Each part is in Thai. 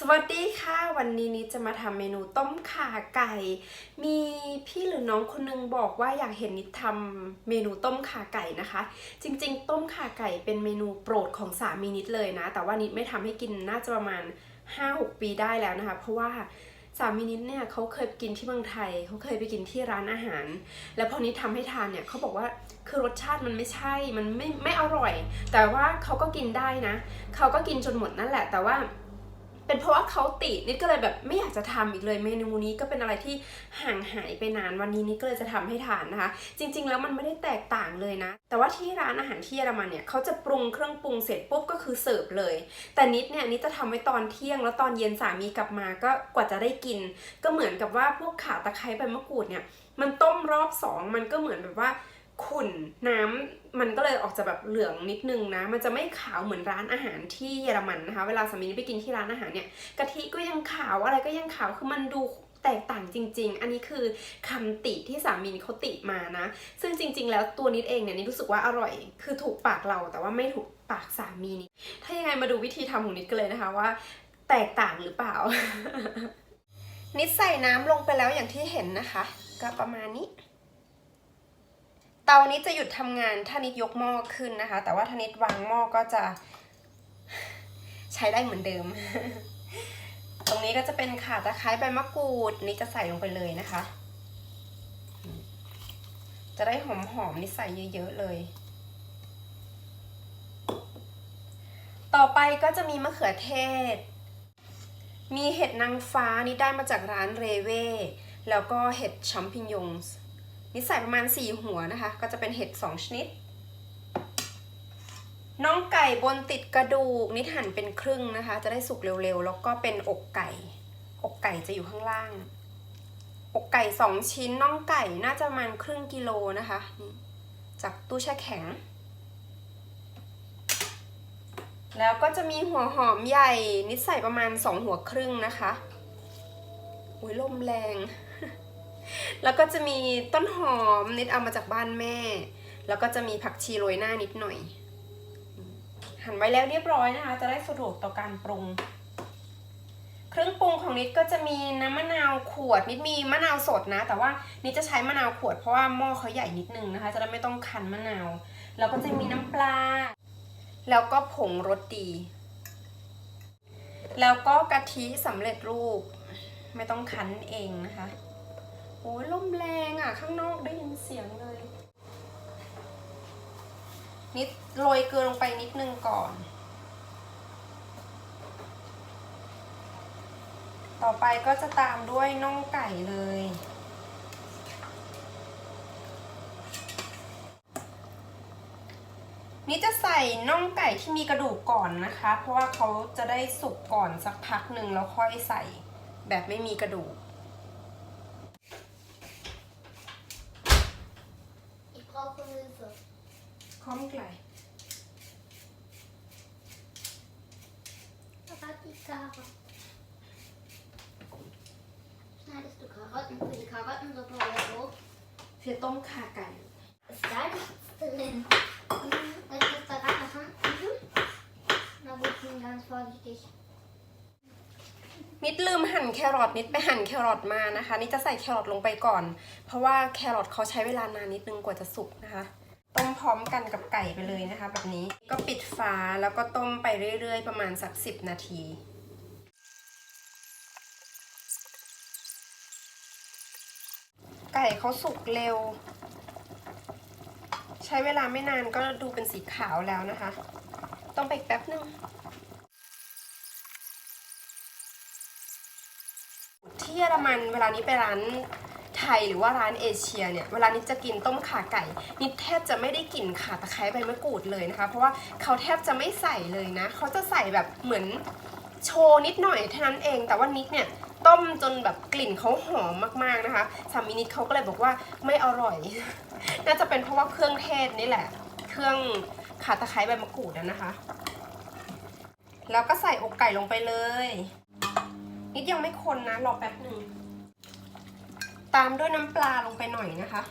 สวัสดีค่ะ วันนี้นิดจะมาทำเมนูต้มข่าไก่ มีพี่หรือน้องคนนึงบอกว่าอยากเห็นนิดทำเมนูต้มข่าไก่นะคะ จริง ๆ ต้มข่าไก่เป็นเมนูโปรดของสามีนิดเลยนะ แต่ว่านิดไม่ทำให้กินน่าจะประมาณ 5-6 ปีได้แล้วนะคะ เพราะว่าสามีนิดเนี่ยเขาเคยกินที่เมืองไทยเขาเคยไปกินที่ร้านอาหาร แล้วพอนิดทำให้ทานเนี่ยเขาบอกว่าคือรสชาติมันไม่ใช่มันไม่ไม่อร่อย แต่ว่าเขาก็กินได้นะเขาก็กินจนหมดนั่นแหละแต่ว่า เป็นเพราะว่าเขาตินิดก็เลยแบบไม่อยากจะทำอีกเลยเมนูนี้ก็เป็นอะไรที่ห่างหายไปนานวันนี้นิดก็เลยจะทำให้ทานนะคะ จริง ๆ แล้วมันไม่ได้แตกต่างเลยนะ แต่ว่าที่ร้านอาหารที่เยอรมันเนี่ยเขาจะปรุงเครื่องปรุงเสร็จปุ๊บก็คือเสิร์ฟเลย แต่นิดเนี่ยนิดจะทำไว้ตอนเที่ยง แล้วตอนเย็นสามีกลับมาก็กว่าจะได้กิน ก็เหมือนกับว่าพวกข่าตะไคร้ใบมะกรูดเนี่ยมันต้มรอบสองมันก็เหมือนแบบว่าขุ่นน้ำ มันก็เลยออกจะแบบเหลืองนิดนึงนะ มันจะไม่ขาวเหมือนร้านอาหารที่เยอรมันนะคะ เวลาสามีไปกินที่ร้านอาหารเนี่ย กะทิก็ยังขาวอะไรก็ยังขาว คือมันดูแตกต่างจริง ๆ อันนี้คือคำติที่สามีเขาติมานะ ซึ่งจริง ๆ แล้วตัวนิดเองเนี่ยนิดรู้สึกว่าอร่อย คือถูกปากเราแต่ว่าไม่ถูกปากสามีนี่ ถ้ายังไงมาดูวิธีทำของนิดกันเลยนะคะว่า แตกต่างหรือเปล่า นิดใส่น้ำลงไปแล้วอย่างที่เห็นนะคะ ก็ประมาณนี้ เตานี้จะหยุดทำงานถ้านิดยกหม้อขึ้นนะคะ แต่ว่าถ้านิดวางหม้อก็จะใช้ได้เหมือนเดิม ตรงนี้ก็จะเป็นข่าตะไคร้ใบมะกรูดนี่จะใส่ลงไปเลยนะคะ จะได้หอมๆนี่ใส่เยอะๆเลย ต่อไปก็จะมีมะเขือเทศ มีเห็ดนางฟ้านี่ได้มาจากร้านเรเว่แล้วก็เห็ดชัมพิญญงส์ นี่ใส่ประมาณ 4 หัวนะคะ ก็จะเป็นเห็ด 2 ชนิด น้องไก่บนติดกระดูกนิดหั่นเป็นครึ่งนะคะ จะได้สุกเร็วๆ แล้วก็เป็นอกไก่ อกไก่จะอยู่ข้างล่าง อกไก่ 2 ชิ้นน่องไก่น่าจะประมาณครึ่งกิโลนะคะจากตู้แช่แข็ง แล้วก็จะมีหัวหอมใหญ่นิดใส่ประมาณ 2 หัวครึ่งนะคะ อุ้ยลมแรง แล้วก็จะมีต้นหอมนิดเอามาจากบ้านแม่ แล้วก็จะมีผักชีโรยหน้านิดหน่อย หั่นไว้แล้วเรียบร้อยนะคะ จะได้สะดวกต่อการปรุง เครื่องปรุงของนิดก็จะมีน้ำมะนาวขวดนิดมีมะนาวสดนะ แต่ว่านิดจะใช้มะนาวขวดเพราะว่าหม้อเขาใหญ่นิดนึงนะคะ จะได้ไม่ต้องคั้นมะนาว แล้วก็จะมีน้ำปลา แล้วก็ผงรสดี แล้วก็กะทิสำเร็จรูปไม่ต้องคั้นเองนะคะ โอ้ยลมแรงอะ ข้างนอกได้ยินเสียงเลย นิดโรยเกลือลงไปนิดนึงก่อน ต่อไปก็จะตามด้วยน่องไก่เลย นี่จะใส่น่องไก่ที่มีกระดูกก่อนนะคะ เพราะว่าเขาจะได้สุกก่อนสักพักหนึ่งแล้วค่อยใส่แบบไม่มีกระดูก Komm gleich. Da hat die Karotte. Schneidest du Karotten für die Karottensuppe oder so? เฟียต้มข่าไก่ Ist da nichts drin? Mhm. Soll ich das da reinmachen? Mhm. Na gut, bin ganz vorsichtig. นิดลืมหั่นแครอทนิดไปหั่นแครอทมานะคะ นิดจะใส่แครอทลงไปก่อน เพราะว่าแครอทเขาใช้เวลานานนิดนึงกว่าจะสุกนะคะต้มพ ร้อมกันกับไก่ไปเลยนะคะ แบบนี้ก็ปิดฝาแล้วก็ต้มไปเรื่อย ๆ ประมาณสักสิบนาทีไก่เขาสุกเร็ว ใช้เวลาไม่นานก็ดูเป็นสีขาวแล้วนะคะ ต้องไปแป๊บนึงที่เยอรมันเวลานี้ไปร้าน ทยหรือว่าร้านเอเชียเนี่ยเวลานี้จะกินต้มข่าไก่ นิดแทบจะไม่ได้กลิ่นข่าตะไคร้ใบมะกรูดเลยนะคะ เพราะว่าเขาแทบจะไม่ใส่เลยนะ เขาจะใส่แบบเหมือนโชว์นิดหน่อยเท่านั้นเอง แต่ว่านิดเนี่ยต้มจนแบบกลิ่นเขาหอมมากๆนะคะสามีนิดเขาก็เลยบอกว่าไม่อร่อย น่าจะเป็นเพราะว่าเครื่องเทศนี่แหละ เครื่องข่าตะไคร้ใบมะกรูดนะคะ แล้วก็ใส่อกไก่ลงไปเลย นิดยังไม่คนนะรอแป๊บหนึ่ง ตามด้วยน้ำปลาลงไปหน่อยนะคะ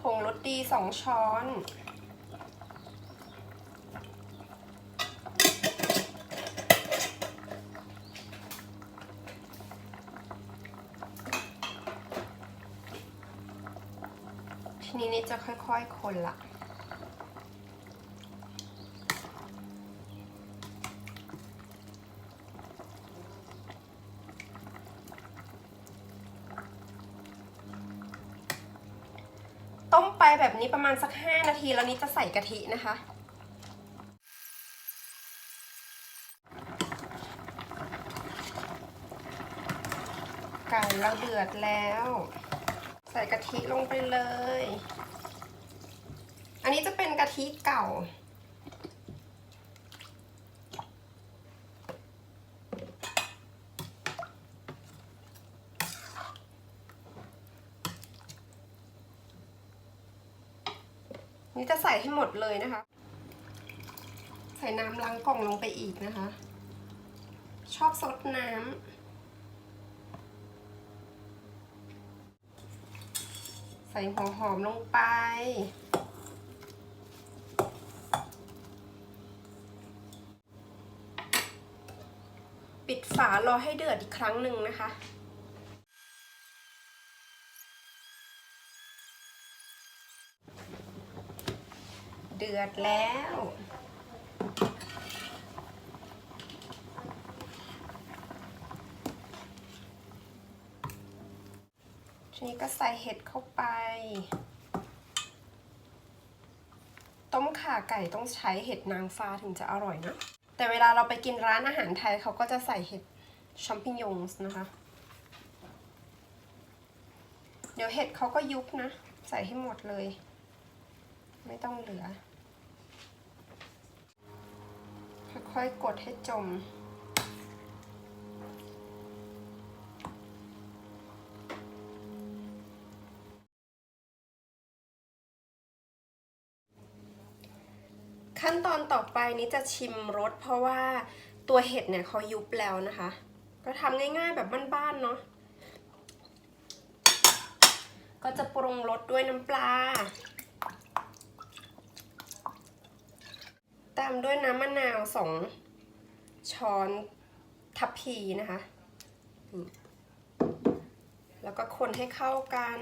ผงรสดี2ช้อน ค่อยๆ คนละ ต้มไปแบบนี้ประมาณสัก 5 นาที แล้วนี้จะใส่กะทินะคะไก่เราเดือดแล้ว ใส่กะทิลงไปเลย อันนี้จะเป็นกะทิเก่า นี่จะใส่ให้หมดเลยนะคะ ใส่น้ำล้างกล่องลงไปอีกนะคะ ชอบซดน้ำใส่หัวหอมลงไป ปิดฝารอให้เดือดอีกครั้งหนึ่งนะคะ เดือดแล้วทีนี้ก็ใส่เห็ดเข้าไป ต้มข่าไก่ต้องใช้เห็ดนางฟ้าถึงจะอร่อยนะ แต่เวลาเราไปกินร้านอาหารไทยเขาก็จะใส่เห็ดชอมพิญองส์นะคะ เดี๋ยวเห็ดเขาก็ยุบนะ ใส่ให้หมดเลย ไม่ต้องเหลือ ค่อยๆกดให้จม ขั้นตอนต่อไปนี้จะชิมรสเพราะว่าตัวเห็ดเนี่ยเขายุบแล้วนะคะ ก็ทำง่ายๆแบบบ้านๆเนาะก็จะปรุงรสด้วยน้ำปลา ตามด้วยน้ำมะนาวสองช้อนทัพพีนะคะ แล้วก็คนให้เข้ากัน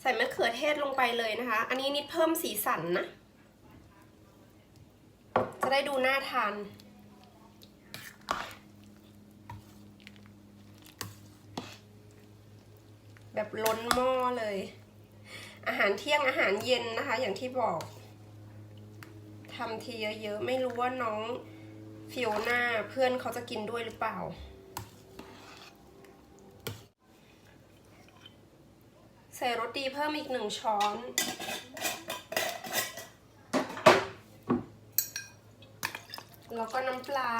ใส่มะเขือเทศลงไปเลยนะคะ อันนี้นิดเพิ่มสีสันนะ จะได้ดูน่าทานแบบล้นหม้อเลย อาหารเที่ยงอาหารเย็นนะคะ อย่างที่บอกทำทีเยอะๆ ไม่รู้ว่าน้องฟิโอน่าเพื่อนเขาจะกินด้วยหรือเปล่า ใส่รสดีเพิ่มอีกหนึ่งช้อน แล้วก็น้ำปลา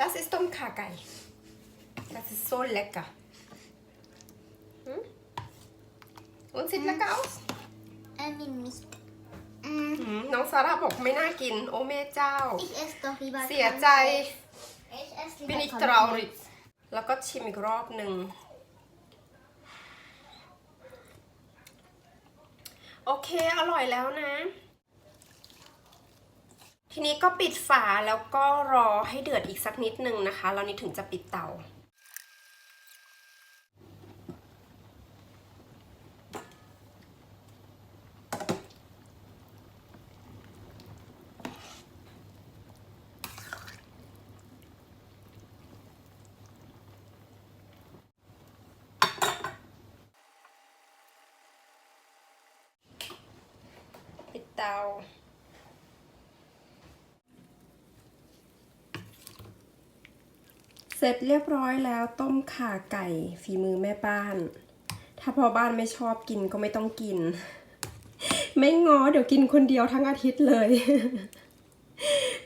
Das ist Domkagai. Das ist so lecker. Hm? Und sieht lecker aus. Ein nicht. Mm, หืมน้องซาร่าบอกไม่น่ากิน โอ้แม่เจ้า Ich esse doch lieber เสียใจ Ich esse lieber บินิก Cornflakes. ตราริแล้วก็ชิมอีกรอบหนึ่ง โอเค อร่อยแล้วนะ ทีนี้ก็ปิดฝาแล้วก็รอให้เดือดอีกสักนิดนึงนะคะ แล้วนี้ถึงจะปิดเตา เตา เสร็จเรียบร้อยแล้วต้มข่าไก่ฝีมือแม่บ้าน ถ้าพอบ้านไม่ชอบกินก็ไม่ต้องกิน ไม่งอเดี๋ยวกินคนเดียวทั้งอาทิตย์เลย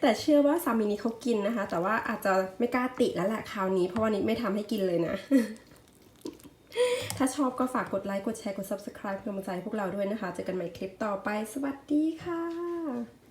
แต่เชื่อว่าสามีนี้เขากินนะคะ แต่ว่าอาจจะไม่กล้าติแล้วแหละคราวนี้เพราะว่านี้ไม่ทำให้กินเลยนะ ถ้าชอบก็ฝากกดไลค์ กดแชร์ กด subscribe เป็นกำลังใจพวกเราด้วยนะคะ เจอกันใหม่คลิปต่อไป สวัสดีค่ะ